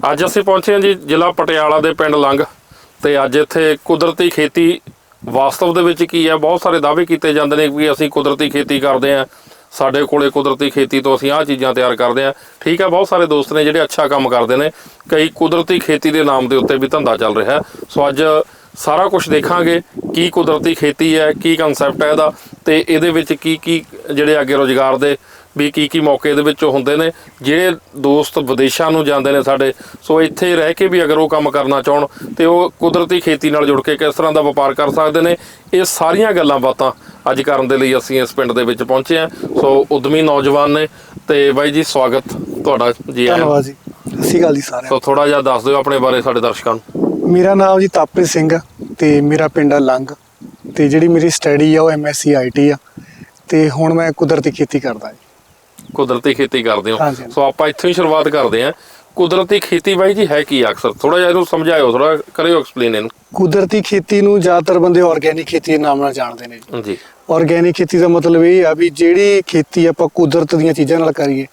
ਅੱਜ ਅਸੀਂ ਪਹੁੰਚੇ ਹਾਂ ਜੀ ਜ਼ਿਲ੍ਹਾ ਪਟਿਆਲਾ ਦੇ ਪਿੰਡ ਲੰਗ ਤੇ ਅੱਜ ਇੱਥੇ ਕੁਦਰਤੀ ਖੇਤੀ ਵਾਸਤਵ ਦੇ ਵਿੱਚ ਕੀ ਹੈ? ਬਹੁਤ ਸਾਰੇ ਦਾਅਵੇ ਕੀਤੇ ਜਾਂਦੇ ਨੇ ਵੀ ਅਸੀਂ ਕੁਦਰਤੀ ਖੇਤੀ ਕਰਦੇ ਹਾਂ। ਸਾਡੇ ਕੋਲੇ ਕੁਦਰਤੀ ਖੇਤੀ ਤੋਂ ਅਸੀਂ ਆਹ ਚੀਜ਼ਾਂ ਤਿਆਰ ਕਰਦੇ ਹਾਂ। ਠੀਕ ਹੈ, ਬਹੁਤ ਸਾਰੇ ਦੋਸਤ ਨੇ ਜਿਹੜੇ ਅੱਛਾ ਕੰਮ ਕਰਦੇ ਨੇ। ਕਈ ਕੁਦਰਤੀ ਖੇਤੀ ਦੇ ਨਾਮ ਦੇ ਉੱਤੇ ਵੀ ਧੰਦਾ ਚੱਲ ਰਿਹਾ ਸੋ ਅੱਜ ਸਾਰਾ ਕੁਝ ਦੇਖਾਂਗੇ ਕੀ ਕੁਦਰਤੀ ਖੇਤੀ ਹੈ, ਕੀ ਕਨਸੈਪਟ ਹੈ ਇਹਦਾ ਤੇ ਇਹਦੇ ਵਿੱਚ ਕੀ ਕੀ ਜਿਹੜੇ ਅੱਗੇ ਰੋਜ਼ਗਾਰ ਦੇ ਵੀ ਕੀ ਕੀ ਮੌਕੇ ਦੇ ਵਿੱਚ ਹੁੰਦੇ ਨੇ ਜਿਹੜੇ ਦੋਸਤ ਵਿਦੇਸ਼ਾਂ ਨੂੰ ਜਾਂਦੇ ਨੇ ਸਾਡੇ ਸੋ ਇੱਥੇ ਰਹਿ ਕੇ ਵੀ ਅਗਰ ਉਹ ਕੰਮ ਕਰਨਾ ਚਾਹਣ ਤੇ ਉਹ ਕੁਦਰਤੀ ਖੇਤੀ ਨਾਲ ਜੁੜ ਕੇ ਕਿਸ ਤਰ੍ਹਾਂ ਦਾ ਵਪਾਰ ਕਰ ਸਕਦੇ ਨੇ ਇਹ ਸਾਰੀਆਂ ਗੱਲਾਂ ਬਾਤਾਂ ਅੱਜ ਕਰਨ ਦੇ ਲਈ ਅਸੀਂ ਇਸ ਪਿੰਡ ਦੇ ਵਿੱਚ ਪਹੁੰਚੇ ਹਾਂ। ਸੋ ਉਦਮੀ ਨੌਜਵਾਨ ਨੇ ਤੇ ਬਾਈ ਜੀ ਸਵਾਗਤ ਤੁਹਾਡਾ ਜੀ ਆਇਆਂ। ਧੰਨਵਾਦ ਜੀ। ਸਤਿ ਅਕਾਲ ਜੀ ਸਾਰਿਆਂ ਸੋ ਥੋੜਾ ਜਿਹਾ ਦੱਸ ਦਿਓ ਆਪਣੇ ਬਾਰੇ ਸਾਡੇ ਦਰਸ਼ਕਾਂ ਨੂੰ। ਮੇਰਾ ਨਾਮ ਜੀ ਤਾਪੇ ਸਿੰਘ ਆ ਤੇ ਮੇਰਾ ਪਿੰਡ ਆ ਲੰਗ ਤੇ ਜਿਹੜੀ ਮੇਰੀ ਸਟੱਡੀ ਆ ਉਹ ਐਮਐਸਸੀ ਆਈਟੀ ਆ ਤੇ ਹੁਣ ਮੈਂ ਕੁਦਰਤੀ ਖੇਤੀ ਕਰਦਾ ਜੀ। ਕੁਦਰਤੀ ਖੇਤੀ ਕਰਦੇ ਹੋ। ਹਾਂਜੀ। ਸੋ ਆਪਾਂ ਇੱਥੋਂ ਹੀ ਸ਼ੁਰੂਆਤ ਕਰਦੇ ਹਾਂ। ਕੁਦਰਤੀ ਖੇਤੀ ਬਾਈ ਜੀ ਹੈ ਕੀ ਅਕਸਰ? ਥੋੜਾ ਜਿਹਾ ਇਹਨੂੰ ਸਮਝਾਇਓ ਥੋੜਾ ਕਰਿਓ ਐਕਸਪਲੇਨ ਇਹਨੂੰ। ਕੁਦਰਤੀ ਖੇਤੀ ਨੂੰ ਜ਼ਿਆਦਾਤਰ ਬੰਦੇ ਆਰਗੇਨਿਕ ਖੇਤੀ ਦੇ ਨਾਮ ਨਾਲ ਜਾਣਦੇ ਨੇ ਜੀ। ਜੀ। ਆਰਗੇਨਿਕ ਖੇਤੀ ਦਾ ਮਤਲਬ ਇਹ ਆ ਵੀ ਜਿਹੜੀ ਖੇਤੀ ਆਪਾਂ ਕੁਦਰਤ ਦੀਆਂ ਚੀਜ਼ਾਂ ਨਾਲ ਕਰੀਏ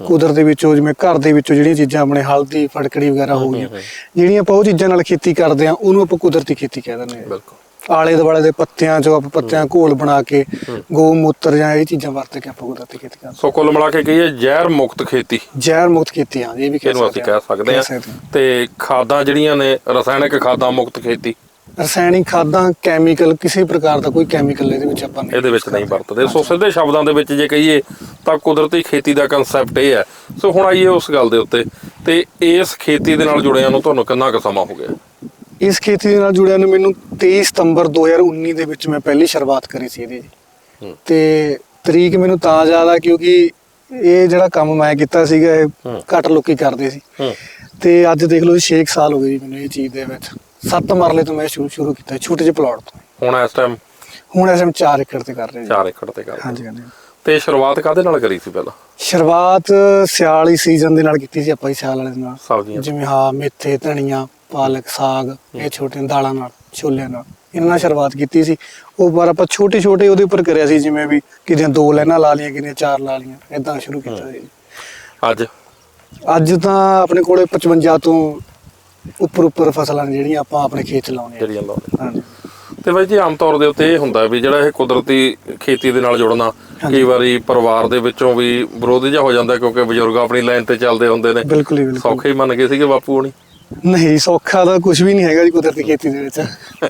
ਕੁਦਰਤ ਦੇ ਵਿੱਚੋਂ ਜਿਵੇਂ ਘਰ ਦੇ ਵਿੱਚੋਂ ਜਿਹੜੀਆਂ ਚੀਜ਼ਾਂ ਆਪਣੇ ਹਲਦੀ ਫੜਕੜੀ ਵਗੈਰਾ ਹੋ ਗਈਆਂ ਜਿਹੜੀਆਂ ਆਪਾਂ ਉਹ ਚੀਜ਼ਾਂ ਨਾਲ ਖੇਤੀ ਕਰਦੇ ਆ ਉਹਨੂੰ ਆਪਾਂ ਕੁਦਰਤੀ ਖੇਤੀ ਕਹਿ ਦਿੰਦੇ ਆ ਬਿਲਕੁਲ। ਆਲੇ ਦੁਆਲੇ ਦੇ ਪੱਤਿਆਂ ਚੋਂ ਆਪਾਂ ਪੱਤਿਆਂ ਘੋਲ ਬਣਾ ਕੇ ਗਊਮੂਤਰ ਜਾਂ ਇਹ ਚੀਜ਼ਾਂ ਵਰਤ ਕੇ ਆਪਾਂ ਕੁਦਰਤੀ ਖੇਤੀ ਕਰਦੇ ਸੋ ਕੁੱਲ ਮਿਲਾ ਕੇ ਕਹੀਏ ਜ਼ਹਿਰ ਮੁਕਤ ਖੇਤੀ। ਜ਼ਹਿਰ ਮੁਕਤ ਖੇਤੀ ਆ ਇਹ ਵੀ ਕਹਿ ਅਸੀਂ ਕਹਿ ਸਕਦੇ ਹਾਂ। ਤੇ ਖਾਦਾਂ ਜਿਹੜੀਆਂ ਨੇ ਰਸਾਇਣਿਕ ਖਾਦਾਂ ਮੁਕਤ ਖੇਤੀ। ਰਸਾਇਣਿਕ ਖਾਦਾਂ ਕੈਮੀਕਲ ਕਿਸੇ ਪ੍ਰਕਾਰ ਦਾ ਕੋਈ ਕੈਮੀਕਲ ਇਹਦੇ ਵਿੱਚ ਆਪਾਂ ਨਹੀਂ ਇਹਦੇ ਵਿੱਚ ਨਹੀਂ ਵਰਤਦੇ। ਸੋ ਸਿੱਧੇ ਸ਼ਬਦਾਂ ਦੇ ਵਿੱਚ ਜੇ ਕਹੀਏ ਤਾਂ ਕੁਦਰਤੀ ਖੇਤੀ ਦਾ ਕਨਸੈਪਟ ਇਹ ਹੈ। ਸੋ ਹੁਣ ਆਈਏ ਉਸ ਗੱਲ ਦੇ ਉੱਤੇ। ਤੇ ਇਸ ਖੇਤੀ ਦੇ ਨਾਲ ਜੁੜਿਆਂ ਨੂੰ ਤੁਹਾਨੂੰ ਕਿੰਨਾ ਕੁ ਸਮਾਂ ਹੋ ਗਿਆ? ਇਸ ਖੇਤੀ ਦੇ ਨਾਲ ਜੁੜਿਆ ਨੂੰ ਮੈਨੂੰ 23 ਸਤੰਬਰ 2019 ਦੇ ਵਿੱਚ ਮੈਂ ਪਹਿਲੀ ਸ਼ੁਰੂਆਤ ਕਰੀ ਸੀ ਇਹਦੀ। ਹੂੰ। ਤੇ ਤਰੀਕ ਮੈਨੂੰ ਤਾਂ ਆ ਕਿਉਂਕਿ ਇਹ ਜਿਹੜਾ ਕੰਮ ਮੈਂ ਕੀਤਾ ਸੀਗਾ ਇਹ ਹੂੰ। ਘੱਟ ਲੋਕੀ ਕਰਦੇ ਸੀ। ਹੂੰ। ਤੇ ਅੱਜ ਦੇਖ ਲਓ 6 ਸਾਲ ਹੋ ਗਏ ਮੈਨੂੰ ਇਹ ਚੀਜ਼ ਦੇ ਵਿੱਚ। ਸੱਤ ਮਰਲੇ ਤੋਂ ਮੈਂ ਸ਼ੁਰੂ ਸ਼ੁਰੂ ਕੀਤਾ ਛੋਟੇ ਜਿਹੇ ਪਲਾਟ ਤੋਂ। ਹੁਣ ਇਸ ਟਾਈਮ ਹੁਣ ਅਸੀਂ 4 ਏਕੜ ਤੇ ਕਰ ਰਹੇ ਜੀ। 4 ਏਕੜ ਤੇ ਕਰਦੇ ਹਾਂਜੀ ਹਾਂਜੀ। ਤੇ ਸ਼ੁਰੂਆਤ ਕਾਦੇ ਨਾਲ ਕਰੀ ਸੀ ਪਹਿਲਾਂ? ਸ਼ੁਰੂਆਤ ਸਿਆਲੀ ਸੀਜ਼ਨ ਦੇ ਨਾਲ ਕੀਤੀ ਸੀ ਆਪਾਂ ਜੀ ਸਿਆਲ ਵਾਲੇ ਦੇ ਨਾਲ। ਸਬਜ਼ੀਆਂ। ਜਿਵੇਂ ਹਾਂ ਮੇਥੇ ਧਨੀਆ। ਪਾਲਕ ਸਾਗ ਇਹ ਛੋਟੀਆਂ ਦਾਲਾਂ ਨਾਲ ਛੋਲਿਆਂ ਨਾਲ। ਇਹਨਾਂ ਨਾਲ ਸ਼ੁਰੂਆਤ ਕੀਤੀ ਸੀ। ਉਹ ਪਰ ਆਪਾਂ ਛੋਟੇ ਛੋਟੇ ਉਹਦੇ ਉੱਪਰ ਕਰਿਆ ਸੀ ਜਿਵੇਂ ਵੀ ਕਿਤੇ ਦੋ ਲਾਈਨਾਂ ਲਾ ਲਈਆਂ ਕਿਤੇ ਚਾਰ ਲਾ ਲਈਆਂ। ਇਦਾਂ ਸ਼ੁਰੂ ਕੀਤਾ ਸੀ। ਅੱਜ? ਅੱਜ ਤਾਂ ਆਪਣੇ ਕੋਲੇ 55 ਤੋਂ ਉੱਪਰ ਉੱਪਰ ਫਸਲਾਂ ਜਿਹੜੀਆਂ ਆਪਾਂ ਆਪਣੇ ਖੇਤ 'ਚ ਆ ਜਿਹੜੀਆਂ ਲਾਉਂਦੇ ਹਾਂਜੀ। ਤੇ ਬਾਈ ਜੀ ਆਮ ਤੌਰ ਦੇ ਉੱਤੇ ਇਹ ਹੁੰਦਾ ਵੀ ਜਿਹੜਾ ਇਹ ਕੁਦਰਤੀ ਖੇਤੀ ਦੇ ਨਾਲ ਜੁੜਨਾ ਕਈ ਵਾਰੀ ਪਰਿਵਾਰ ਦੇ ਵਿੱਚੋਂ ਵੀ ਵਿਰੋਧ ਜਿਹਾ ਹੋ ਜਾਂਦਾ ਕਿਉਂਕਿ ਬਜ਼ੁਰਗ ਆਪਣੀ ਲਾਈਨ ਤੇ ਚੱਲਦੇ ਹੁੰਦੇ ਨੇ। ਸੌਖੇ ਹੀ ਮੰਨ ਗਏ ਸੀਗੇ ਬਾਪੂ ਹੋਣੀ। ਨਹੀਂ ਸੌਖਾ ਤਾਂ ਕੁਝ ਵੀ ਨਹੀਂ ਹੈਗਾ ਜੀ ਕੁਦਰਤੀ ਖੇਤੀ ਦੇ ਵਿੱਚ।